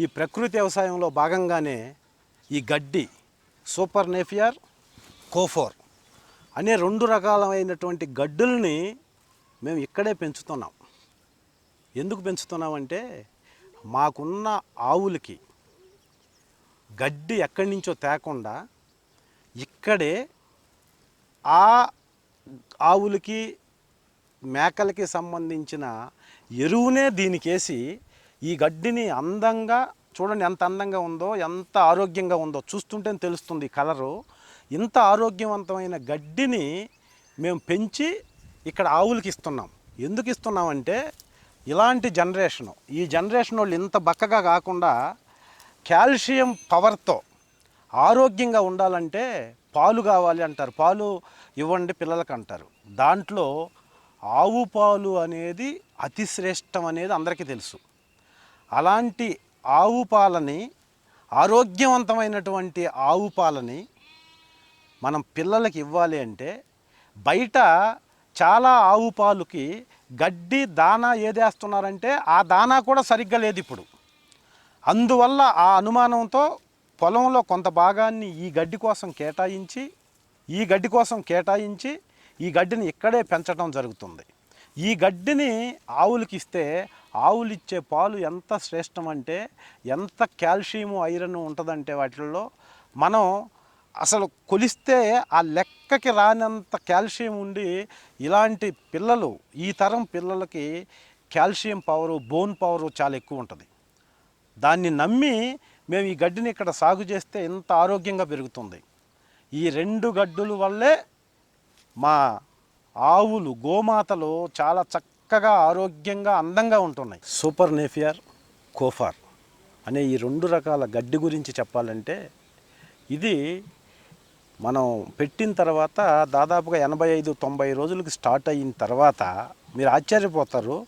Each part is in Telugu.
ఈ ప్రకృతి వ్యవసాయంలో భాగంగానే ఈ గడ్డి సూపర్ నేఫియర్ కోఫోర్ అనే రెండు రకాలైనటువంటి గడ్డుల్ని మేము ఇక్కడే పెంచుతున్నాం. ఎందుకు పెంచుతున్నామంటే మాకున్న ఆవులకి గడ్డి ఎక్కడి నుంచో తేకుండా ఇక్కడే ఆ ఆవులకి మేకలకి సంబంధించిన ఎరువునే దీనికేసి ఈ గడ్డిని అందంగా చూడండి ఎంత అందంగా ఉందో ఎంత ఆరోగ్యంగా ఉందో. చూస్తుంటే తెలుస్తుంది కలరు. ఇంత ఆరోగ్యవంతమైన గడ్డిని మేము పెంచి ఇక్కడ ఆవులకి ఇస్తున్నాం. ఎందుకు ఇస్తున్నామంటే ఇలాంటి జనరేషను ఈ జనరేషన్ వాళ్ళు ఇంత బక్కగా కాకుండా కాల్షియం పవర్తో ఆరోగ్యంగా ఉండాలంటే పాలు కావాలి అంటారు. పాలు ఇవ్వండి పిల్లలకు అంటారు. దాంట్లో ఆవు పాలు అనేది అతి శ్రేష్టం అనేది అందరికీ తెలుసు. అలాంటి ఆవు పాలని ఆరోగ్యవంతమైనటువంటి ఆవు పాలని మనం పిల్లలకి ఇవ్వాలి అంటే బయట చాలా ఆవు పాలుకి గడ్డి దానా ఏదేస్తున్నారంటే ఆ దానా కూడా సరిగ్గా లేదు ఇప్పుడు. అందువల్ల ఆ అనుమానంతో పొలంలో కొంత భాగాన్ని ఈ గడ్డి కోసం కేటాయించి ఈ గడ్డి కోసం కేటాయించి ఈ గడ్డిని ఇక్కడే పెంచడం జరుగుతుంది. ఈ గడ్డిని ఆవులకి ఇస్తే ఆవులు ఇచ్చే పాలు ఎంత శ్రేష్టం అంటే ఎంత కాల్షియము ఐరన్ ఉంటుందంటే వాటిల్లో మనం అసలు కొలిస్తే ఆ లెక్కకి రానంత కాల్షియం ఉండి ఇలాంటి పిల్లలు ఈ తరం పిల్లలకి కాల్షియం పవరు బోన్ పవరు చాలా ఎక్కువ ఉంటుంది. దాన్ని నమ్మి మేము ఈ గడ్డిని ఇక్కడ సాగు చేస్తే ఎంత ఆరోగ్యంగా పెరుగుతుంది. ఈ రెండు గడ్డుల వల్లే మా ఆవులు గోమాతలు చాలా చక్కగా ఆరోగ్యంగా అందంగా ఉంటున్నాయి. సూపర్ నేఫియర్ కోఫార్ అనే ఈ రెండు రకాల గడ్డి గురించి చెప్పాలంటే ఇది మనం పెట్టిన తర్వాత దాదాపుగా ఎనభై ఐదు తొంభై రోజులకి స్టార్ట్ అయిన తర్వాత మీరు ఆశ్చర్యపోతారు.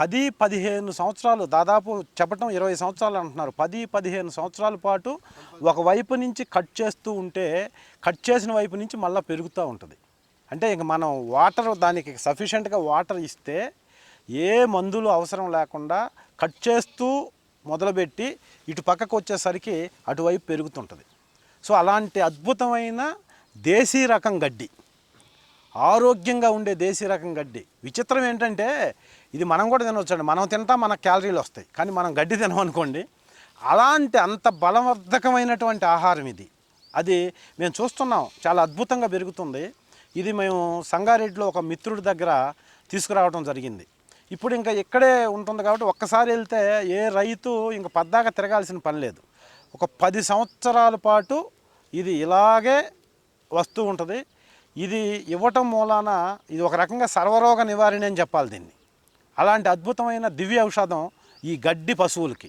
పది పదిహేను సంవత్సరాలు దాదాపు చెప్పటం ఇరవై సంవత్సరాలు అంటున్నారు. పది పదిహేను సంవత్సరాల పాటు ఒక వైపు నుంచి కట్ చేస్తూ ఉంటే కట్ చేసిన వైపు నుంచి మళ్ళీ పెరుగుతూ ఉంటుంది. అంటే ఇంక మనం వాటర్ దానికి సఫిషియెంట్గా వాటర్ ఇస్తే ఏ మందులు అవసరం లేకుండా కట్ చేస్తూ మొదలుపెట్టి ఇటు పక్కకు వచ్చేసరికి అటువైపు పెరుగుతుంటుంది. సో అలాంటి అద్భుతమైన దేశీ రకం గడ్డి ఆరోగ్యంగా ఉండే దేశీ రకం గడ్డి. విచిత్రం ఏంటంటే ఇది మనం కూడా తినవచ్చండి మనం తింటా మన క్యాలరీలు వస్తాయి. కానీ మనం గడ్డి తినమనుకోండి అలాంటి అంత బలవర్ధకమైనటువంటి ఆహారం ఇది. అది మేము చూస్తున్నాం. చాలా అద్భుతంగా పెరుగుతుంది. ఇది మేము సంగారెడ్డిలో ఒక మిత్రుడి దగ్గర తీసుకురావడం జరిగింది. ఇప్పుడు ఇంకా ఇక్కడే ఉంటుంది కాబట్టి ఒక్కసారి వెళ్తే ఏ రైతు ఇంకా పద్దాక తిరగాల్సిన పని లేదు. ఒక పది సంవత్సరాల పాటు ఇది ఇలాగే వస్తూ ఉంటుంది. ఇది ఇవ్వటం మూలాన ఇది ఒక రకంగా సర్వరోగ నివారణ అని చెప్పాలి దీన్ని. అలాంటి అద్భుతమైన దివ్య ఔషధం ఈ గడ్డి పశువులకి.